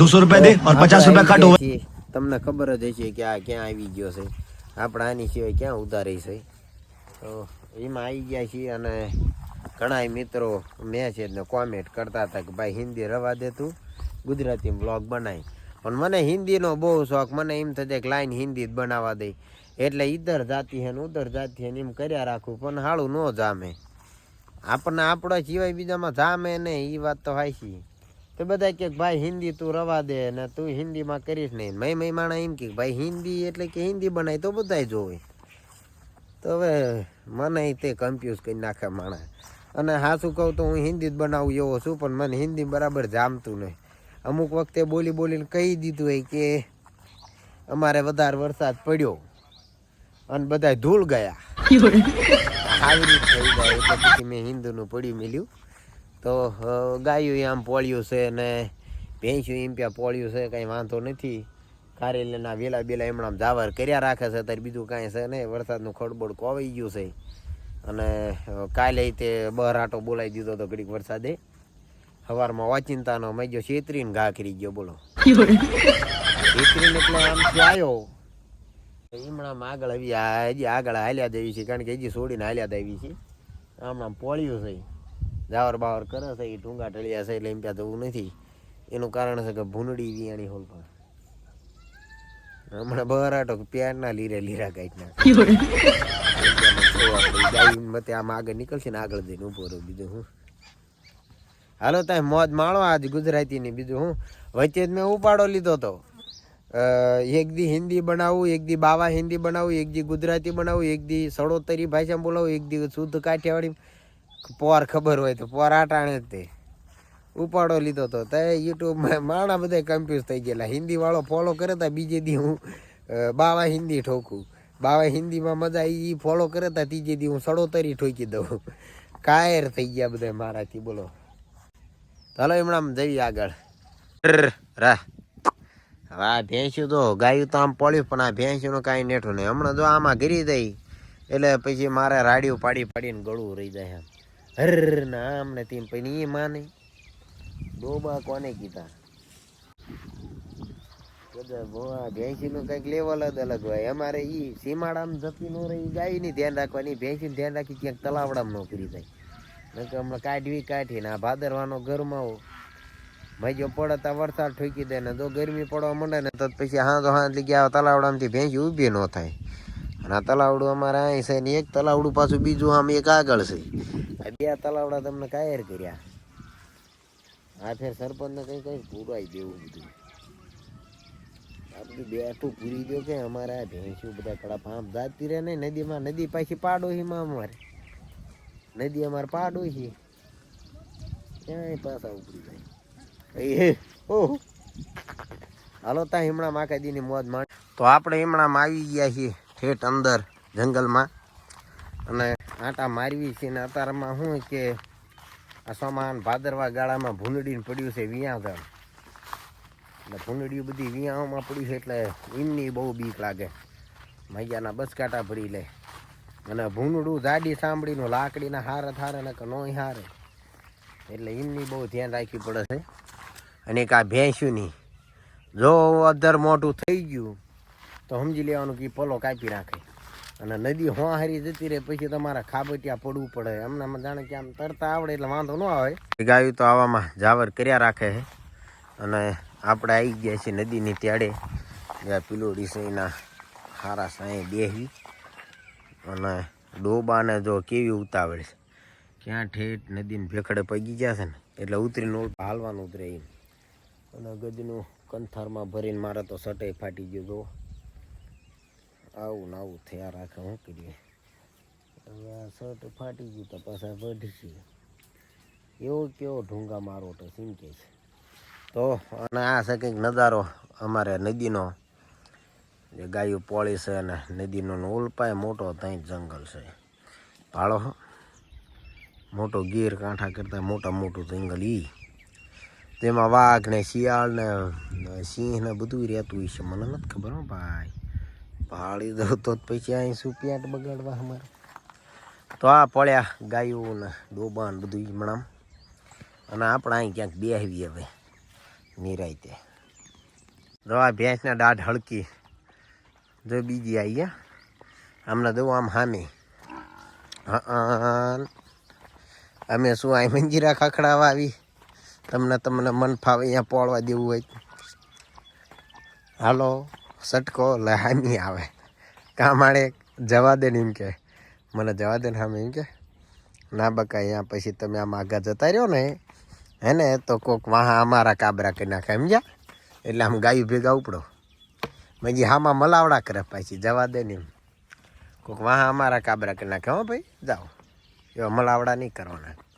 200 રૂપિયા દે और 50 રૂપિયા કટ તમને ખબર જ હશે કે આ ક્યાં આવી ગયો છે. આપણે આની સિવાય ક્યાં ઉધારી છે. તો એમાં આવી ગયા છીએ અને ઘણા મિત્રો મેં છે મેસેજને કોમેન્ટ કરતા હતા કે ભાઈ હિન્દી રવા દે તું, ગુજરાતી બ્લોગ બનાવી પણ મને હિન્દીનો બહુ શોખ, મને એમ થતો કે લાઈન હિન્દી જ બનાવવા દે. એટલે ઈધર જાતી હેને ઉધર જાતી હે એમ કર્યા રાખું, પણ હાળું ન જામે. આપણને આપણા સિવાય બીજામાં જામે ને એ વાત તો હાઈ છીએ તો બધા કે ભાઈ હિન્દી તું રવા દે ને તું હિન્દીમાં કરીશ નહીં. મેં મેં માણા એમ કે ભાઈ હિન્દી એટલે કે હિન્દી બનાય તો બધાય જોવે. તો હવે મને તે કન્ફ્યુઝ કરી નાખે માણા. અને હાસું કહું તો હું હિન્દી જ બનાવું એવો છું પણ મને હિન્દી બરાબર જામતું નહીં. અમુક વખતે બોલી બોલીને કહી દીધું હોય કે અમારે વધારે વરસાદ પડ્યો અને બધાય ધૂળ ગયા. આવી રીતે થઈ જાય. એટલે પછી મેં હિન્દુનું પડી મેલ્યું. તો ગાયું આમ પોળ્યું છે ને ભેંસ્યું એમ ત્યાં પોળ્યું છે, કાંઈ વાંધો નથી. કારેલીના વેલા બેલા એમણામ જાવર કર્યા રાખે છે, અત્યારે બીજું કાંઈ છે નહીં. વરસાદનું ખડબડ કોવાઈ ગયું છે. અને કાલે તે બહાર આટો બોલાવી દીધો તો ઘડીક વરસાદે. સવારમાં વાચિંતાનો ગયો છેતરીને ઘા કરી ગયો, બોલો. છેતરીને એટલે આમથી આવ્યો હમણાં આગળ આવી હજી આગળ હાલ્યા દેવી છે કારણ કે હજી છોડીને હાલ્યા દેવી છે આમણામ પોળ્યું છે. જાવર બાવર કરે છે એ ટૂંગા ટળિયા છે એટલે એમ ત્યાં જવું નથી. એનું કારણ છે કે ભૂંડડી વિયાણી હોલ પર. હમણાં બરાટો પ્યારના લીરે લીરા કાઢી નાખ મતે આમ આગળ નીકળશે ને આગળ જઈને ઊભો રહ્યો બીજું હું. હાલો તાય મોજ માણો આજ ગુજરાતીની બીજું હું. વચ્ચે જ મેં ઉપાડો લીધો તો. એક દી હિન્દી બનાવું એક દી બાવા હિન્દી બનાવું એક દી ગુજરાતી બનાવું એક દી સડોતરી ભાષામાં બોલાવું એક દી શુદ્ધ કાઠિયાવાડી પોર ખબર હોય તો પોર આટાણે જ તે. ઉપાડો લીધો તો તે યુટ્યુબમાં માણા બધા કન્ફ્યુઝ થઈ ગયેલા. હિન્દી વાળો ફોલો કરે તા બીજે દી હું બાવા હિન્દી ઠોકું. બાવા હિન્દીમાં મજા એ ફોલો કરે તા ત્રીજે દી હું સડોતરી ઠોકી દઉં. કાયર થઈ ગયા બધા મારાથી બોલો. ચાલો હમણાં જઈએ આગળ. ર, આ ભેંસ્યું તો ગાયું તો આમ પડ્યું પણ આ ભેંસ્યુંનું કાંઈ નેઠું નહીં. હમણાં જો આમાં ગરી દઈ એટલે પછી મારે રાડિયું પાડી પાડીને ગળું રહી જાય એમ. હર ના આમ ને તેમ પછી એ માને. ડોબા કોને કીધા? બધા ભોળા ભેંસીનું કંઈક લેવલ જ અલગ હોય. અમારે ઈ સીમાડામાં જતી નો રહી ગાયની ધ્યાન રાખવાની, ભેંસીનું ધ્યાન રાખી ક્યાંક તલાવડામાં નોકરી જાય. નકર હમણાં કાઢવી કાઢી ને આ ભાદરવાનો ગરમાવો. ભાઈ જો પડે તો વરસાદ ઠોકી દે, ને જો ગરમી પડવા માંડે, ને તો પછી હા તો હા ગયા તલાવડામાંથી ભેંસી ઊભી ન થાય. અને આ તલાવડું અમારે અહીં છે ને એક તલાવડું પાછું બીજું આમ એક આગળ છે. બે તલાવડા તમને કાયર કર્યા. આ ફેર સરપંચને કઈ કઈ પૂરાઈ દેવું બધું. આ બેઠું પૂરી દો કે અમારે ભેંસ્યું બધા કડા પાંપ જાતી રહે ને નદીમાં, નદી પાછી પાડોશીમાં અમારે. નદી અમારે પાડોશી. ક્યાંય પાછા ઉપડી જાય. ઓહ હાલો, તા હિમણા માકાજીની મોજ માણ. તો આપણે હિમણામાં આવી ગયા છીએ ઠેઠ અંદર જંગલમાં. અને આટા મારવી છે ને અતારમાં શું કે આ સમાન ભાદરવા ગાળામાં ભૂંડડીને પડ્યું છે વિયાધાર એટલે ભૂંડડીઓ બધી વિયાઓમાં પડ્યું છે એટલે એમની બહુ બીક લાગે. મૈયાના બસકાટા ભરી લે. અને ભૂંડડું જાડી સાંભળીનું લાકડીના હારે થારે ને નોય હારે. એટલે એમની બહુ ધ્યાન રાખવી પડે છે. અને એક આ ભેંસ્યુંની. જો અધર મોટું થઈ ગયું, તો સમજી લેવાનું કે પલો કાપી નાખે અને નદી હોહારી જતી રહે, પછી તમારે ખાબટિયા પડવું પડે. એમને જાણે કે આમ તરતા આવડે એટલે વાંધો ન આવે. ગાયું તો આવામાં જાવર કર્યા રાખે છે. અને આપણે આવી ગયા છીએ નદીની ત્યાડે. જ્યાં પીલોડી સિંહના હારા સાંઈ બેહી. અને ડોબાને જો કેવી ઉતાવળ છે. ક્યાં ઠેઠ નદીને ભેખડે પગી ગયા છે ને, એટલે ઉતરીને હાલવાનું ઉતરે અને ગજનું કંથારમાં ભરીને મારે તો સટે ફાટી ગયો તો આવું ને આવું થયા રાખે, હું કરીએ. હવે આ શર્ટ ફાટી ગયું તો પાછા વઢશે. એવો કેવો ઢૂંગા મારો તો શું કે છે. તો અને આ છે કંઈક નજારો અમારે નદીનો. જે ગાયું પોળી છે અને નદીનો ઉલપાય મોટો ત્યાં જંગલ છે. ભાળો. મોટો ગીર કાંઠા કરતાં મોટા મોટું જંગલ ઈ. તેમાં વાઘ ને શિયાળ ને સિંહ ને બધું રહેતું છે. મને નથી ખબર હો ભાઈ. ભાળી દઉં તો પછી અહીં શું પ્યાટ બગાડવા અમારે? તો આ પડ્યા ગાયું ને ડોબા ને બધું હમણાં. અને આપણે અહીં ક્યાંક બેહવી હવે નિરાયતે રવા ભેંસના દાઢ હળકી. જો બીજી આવી ગયા હમણાં દઉં આમ હામે. અમે શું આ મંજીરા ખખડાવા આવી? તમને તમને મન ફાવે અહીંયા પોળવા દેવું હોય હાલો. સટકો લહાની આવે. કામાડે જવા દે ને એમ કે. મને જવા દે ને હામે એમ કે, ના બકા, અહીંયા પછી તમે આમ આગળ જતા રહ્યો ને, હે ને, તો કોક વાહ અમારા કાબરા કરી નાખે, સમજ્યા? એટલે આમ ગાયું ભેગા ઉપડો. મજી હામાં મલાવડા કરે પછી, જવા દે ને એમ. કોક વાહ અમારા કાબરા કરી નાખે, હો ભાઈ, જાઓ. એવા મલાવડા નહીં કરવાના.